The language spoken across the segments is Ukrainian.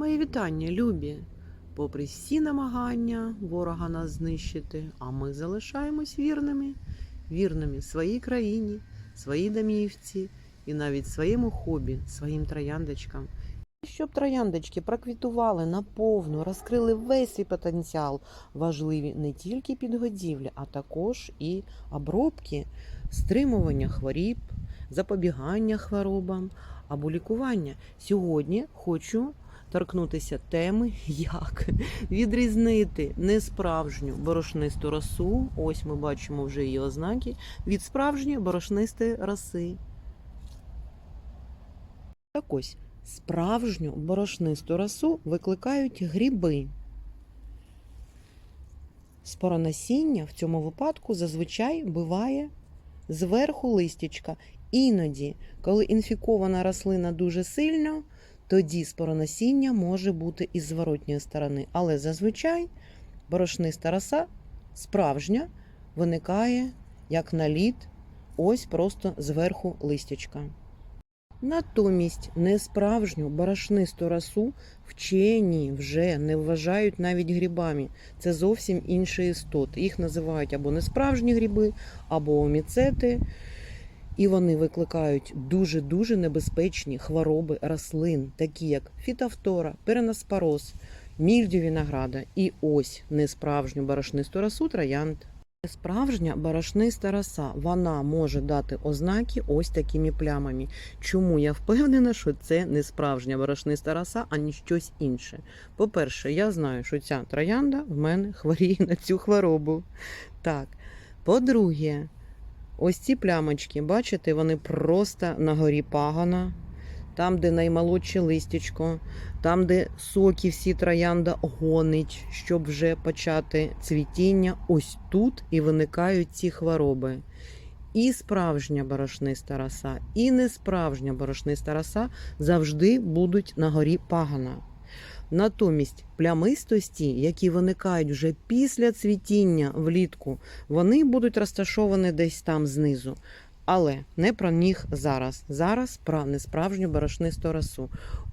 Мої вітання, любі! Попри всі намагання ворога нас знищити, а ми залишаємось вірними, вірними своїй країні, своїй домівці і навіть своєму хобі, своїм трояндочкам. Щоб трояндочки проквітували наповну, розкрили весь свій потенціал, важливі не тільки підгодівлі, а також і обробки, стримування хворіб, запобігання хворобам або лікування. Сьогодні хочу торкнутися теми, як відрізнити несправжню борошнисту росу. Ось ми бачимо вже її ознаки від справжньої борошнистої роси. Так ось справжню борошнисту росу викликають гриби. Споронасіння в цьому випадку зазвичай буває зверху листячка. Іноді, коли інфікована рослина дуже сильно, тоді споронасіння може бути із зворотньої сторони. Але зазвичай борошниста роса справжня виникає як наліт, ось просто зверху листячка. Натомість несправжню борошнисту росу вчені вже не вважають навіть грибами. Це зовсім інші істоти. Їх називають або несправжні гриби, або оміцети. І вони викликають дуже-дуже небезпечні хвороби рослин, такі як фітофтора, переноспороз, мільдю винограда. І ось несправжню борошнисту росу троянд. Справжня борошниста роса, вона може дати ознаки ось такими плямами. Чому я впевнена, що це не справжня борошниста роса, а не щось інше. По-перше, я знаю, що ця троянда в мене хворіє на цю хворобу. Так. По-друге, ось ці плямочки, бачите, вони просто на горі пагана, там, де наймолодше листячко, там, де соки всі троянда гонить, щоб вже почати цвітіння, ось тут і виникають ці хвороби. І справжня борошниста роса, і несправжня борошниста роса завжди будуть на горі пагана. Натомість плямистості, які виникають вже після цвітіння влітку, вони будуть розташовані десь там знизу. Але не про них зараз. Зараз про несправжню борошнисту росу.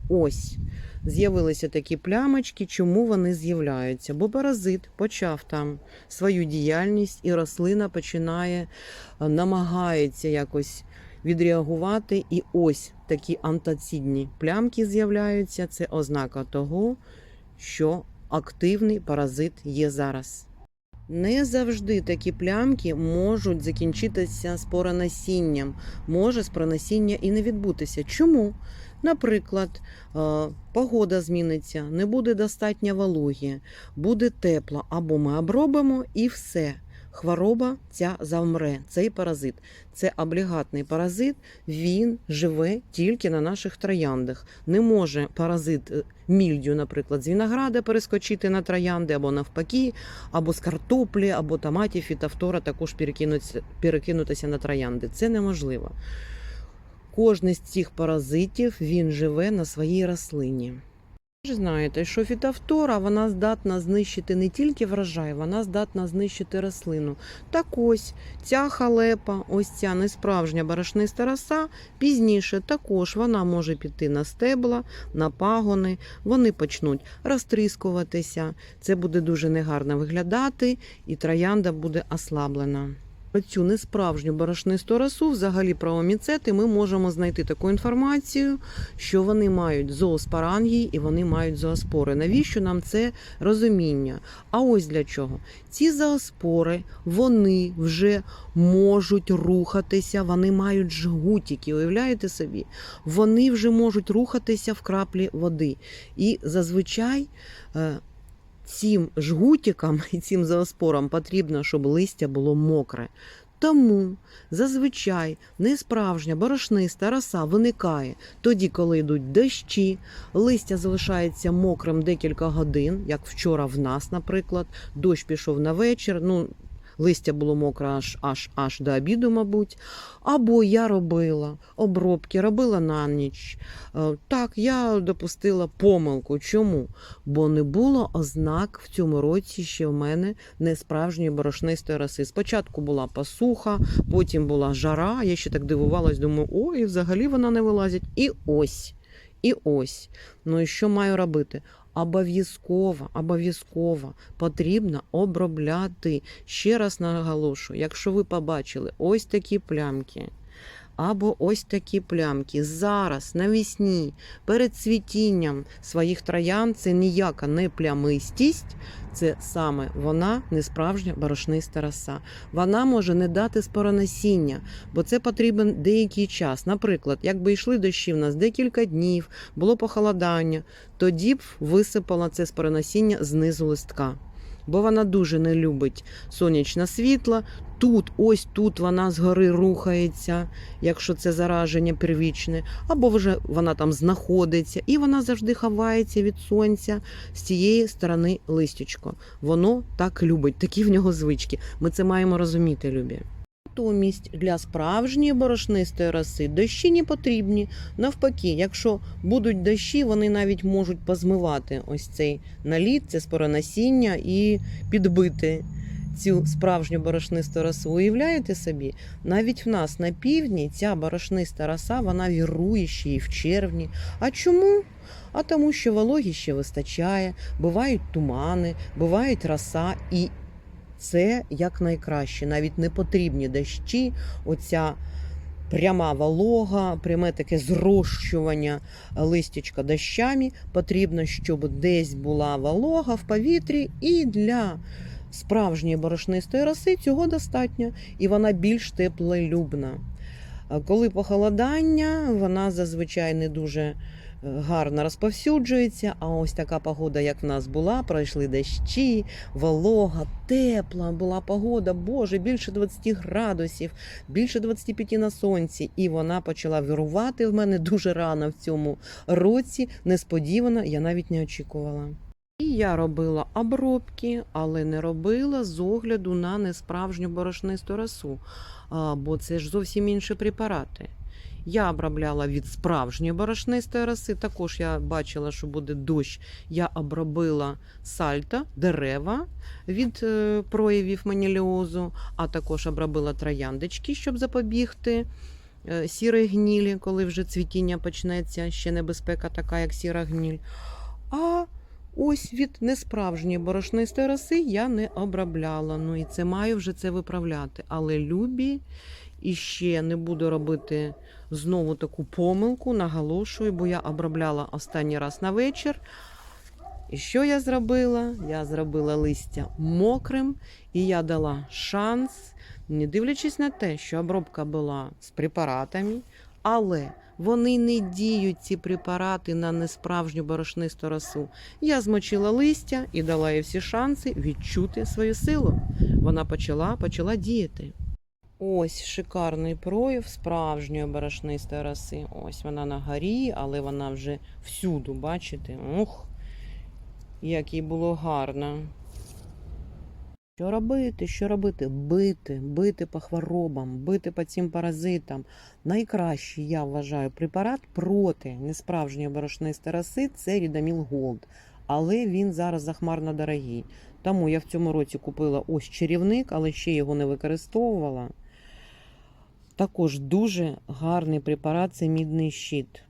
Ось з'явилися такі плямочки. Чому вони з'являються? Бо паразит почав там свою діяльність, і рослина починає, намагається якось відреагувати. І ось такі антацидні плямки з'являються. Це ознака того, що активний паразит є зараз. Не завжди такі плямки можуть закінчитися споронасінням. Може споронасіння і не відбутися. Чому? Наприклад, е, погода зміниться, не буде достатньо вологі, буде тепло, або ми обробимо і все. Хвороба ця завмре, цей паразит. Це облігатний паразит, він живе тільки на наших трояндах. Не може паразит е, мільдю, наприклад, з винограда перескочити на троянди, або навпаки, або з картоплі, або томатів, фітофтора також перекинутися, перекинутися на троянди. Це неможливо. Кожний з цих паразитів він живе на своїй рослині. Ви ж знаєте, що фітофтора вона здатна знищити не тільки врожай, вона здатна знищити рослину. Так ось ця халепа, ось ця несправжня борошниста роса, пізніше також вона може піти на стебла, на пагони, вони почнуть розтріскуватися. Це буде дуже негарно виглядати, і троянда буде ослаблена. Цю несправжню борошнисту росу, взагалі про оміцети, ми можемо знайти таку інформацію, що вони мають зооспорангії і вони мають зооспори. Навіщо нам це розуміння? А ось для чого? Ці зооспори вони вже можуть рухатися, вони мають жгутики. Уявляєте собі? Вони вже можуть рухатися в краплі води. І зазвичай. Цим жгутикам і цим зооспорам потрібно, щоб листя було мокре. Тому зазвичай несправжня борошниста роса виникає тоді, коли йдуть дощі, листя залишається мокрим декілька годин, як вчора в нас, наприклад, дощ пішов на вечір. Ну, листя було мокре аж аж аж до обіду, мабуть. Або я робила обробки, робила на ніч. Е, Так, я допустила помилку. Чому? Бо не було ознак в цьому році ще в мене несправжньої борошнистої роси. Спочатку була посуха, потім була жара. Я ще так дивувалась, думаю, ой, взагалі вона не вилазить. І ось. І ось. Ну і що маю робити? Обов'язково, обов'язково потрібно обробляти. Ще раз наголошую, якщо ви побачили ось такі плямки, або ось такі плямки зараз навесні перед цвітінням своїх троян, це ніяка не плямистість, це саме вона не справжня борошниста роса. Вона може не дати споронасіння, бо це потрібен деякий час. Наприклад, якби йшли дощі в нас декілька днів, було похолодання, тоді б висипала це споронасіння знизу листка. Бо вона дуже не любить сонячне світло. Тут, ось тут вона згори рухається, якщо це зараження первічне, або вже вона там знаходиться, і вона завжди ховається від сонця з цієї сторони листячко. Воно так любить, такі в нього звички. Ми це маємо розуміти, любі. Натомість для справжньої борошнистої роси дощі не потрібні. Навпаки, якщо будуть дощі, вони навіть можуть позмивати ось цей наліт, це споронасіння і підбити цю справжню борошнисту росу. Уявляєте собі, навіть в нас на півдні ця борошниста роса вона вірує ще і в червні. А чому? А тому, що вологі ще вистачає, бувають тумани, бувають роса і це як найкраще. Навіть не потрібні дощі, оця пряма волога, пряме таке зрощування листячка дощами. Потрібно, щоб десь була волога в повітрі, і для справжньої борошнистої роси цього достатньо, і вона більш теплолюбна. Коли похолодання, вона зазвичай не дуже гарно розповсюджується. А ось така погода, як в нас була, пройшли дощі, волога, тепла була погода, Боже, більше 20 градусів, більше 25 на сонці. І вона почала вирувати в мене дуже рано в цьому році. Несподівано, я навіть не очікувала. І я робила обробки, але не робила з огляду на несправжню борошнисту росу, бо це ж зовсім інші препарати. Я обробляла від справжньої борошнистої роси. Також я бачила, що буде дощ. Я обробила сальто, дерева від е, проявів маніліозу, а також обробила трояндочки, щоб запобігти е, сірої гнілі, коли вже цвітіння почнеться. Ще небезпека така, як сіра гніль. А ось від несправжньої борошнистої роси я не обробляла. Ну і це маю вже це виправляти. Але любі і ще не буду робити знову таку помилку, наголошую, бо я обробляла останній раз на вечір. І що я зробила? Я зробила листя мокрим, і я дала шанс, не дивлячись на те, що обробка була з препаратами, але вони не діють ці препарати на несправжню борошнисту росу. Я змочила листя і дала їй всі шанси відчути свою силу. Вона почала, почала діяти. Ось шикарний прояв справжньої борошнистої роси. Ось вона на горі, але вона вже всюду, бачите? Ух, як їй було гарно. Що робити? Що робити? Бити, бити по хворобам, бити по цим паразитам. Найкращий, я вважаю, препарат проти несправжньої борошнистої роси це Рідаміл Голд. Але він зараз захмарно дорогий. Тому я в цьому році купила ось чарівник, але ще його не використовувала. Також дуже гарний препарат це мідний щит.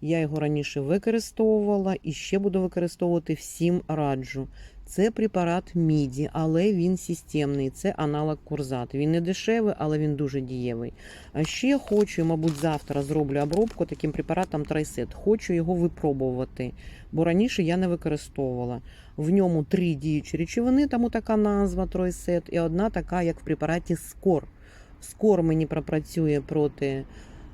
Я його раніше використовувала і ще буду використовувати всім раджу. Це препарат міді, але він системний. Це аналог курзат. Він не дешевий, але він дуже дієвий. А ще хочу, мабуть, завтра зроблю обробку таким препаратом трайсет. Хочу його випробувати, бо раніше я не використовувала. В ньому три діючі речовини, тому така назва тройсет, і одна така, як в препараті Скор. Скор мені пропрацює проти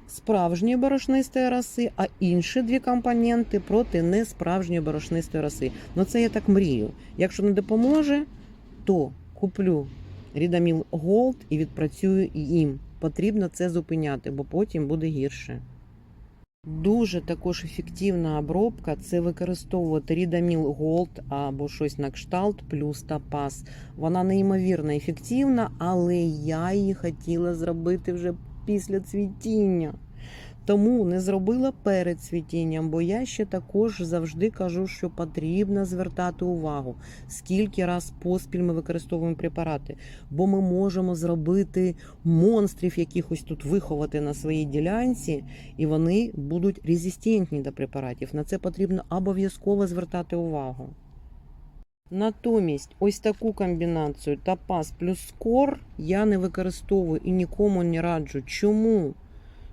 справжньої борошнистої роси, а інші дві компоненти проти несправжньої борошнистої роси. Ну це я так мрію. Якщо не допоможе, то куплю Рідаміл Голд і відпрацюю їм. Потрібно це зупиняти, бо потім буде гірше. Дуже також ефективна обробка це використовувати Рідаміл Голд або щось на кшталт плюс тапас. Вона неймовірно ефективна, але я її хотіла зробити вже після цвітіння. Тому не зробила перед цвітінням, бо я ще також завжди кажу, що потрібно звертати увагу, скільки раз поспіль ми використовуємо препарати, бо ми можемо зробити монстрів, якихось тут виховати на своїй ділянці, і вони будуть резистентні до препаратів. На це потрібно обов'язково звертати увагу. Натомість, ось таку комбінацію тапаз плюс скор я не використовую і нікому не раджу. Чому?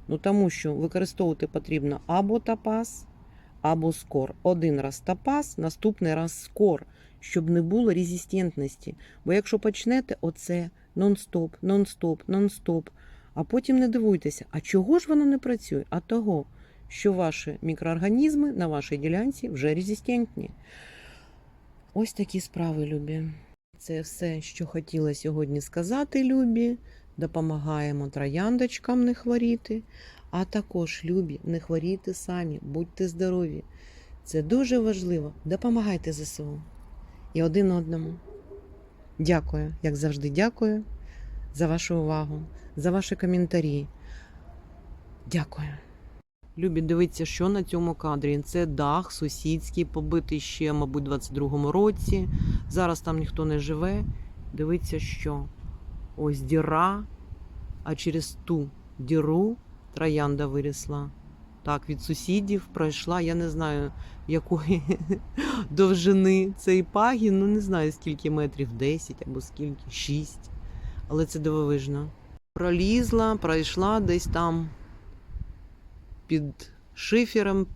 Ну тому що використовувати потрібно або тапаз, або скор. Один раз тапаз, наступний раз скор, щоб не було резистентності. Бо якщо почнете оце нон-стоп, нон-стоп, нон-стоп, а потім не дивуйтеся, а чого ж воно не працює? А того, що ваші мікроорганізми на вашій ділянці вже резистентні. Ось такі справи, любі. Це все, що хотіла сьогодні сказати, любі. Допомагаємо трояндочкам не хворіти, а також любі, не хворійте самі, будьте здорові. Це дуже важливо. Допомагайте ЗСУ і один одному. Дякую, як завжди, дякую за вашу увагу, за ваші коментарі. Дякую. Любі, дивіться, що на цьому кадрі. Це дах сусідський, побитий ще, мабуть, у 22-му році. Зараз там ніхто не живе. Дивіться, що ось діра, а через ту діру троянда вирісла. Так, від сусідів пройшла, я не знаю, якої довжини цей пагін, ну не знаю скільки метрів, 10 або скільки, 6. Але це дивовижно. Пролізла, пройшла десь там під шифером,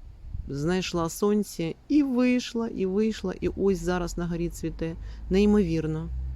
знайшла сонце і вийшла, і вийшла, і ось зараз на горі цвіте. Неймовірно.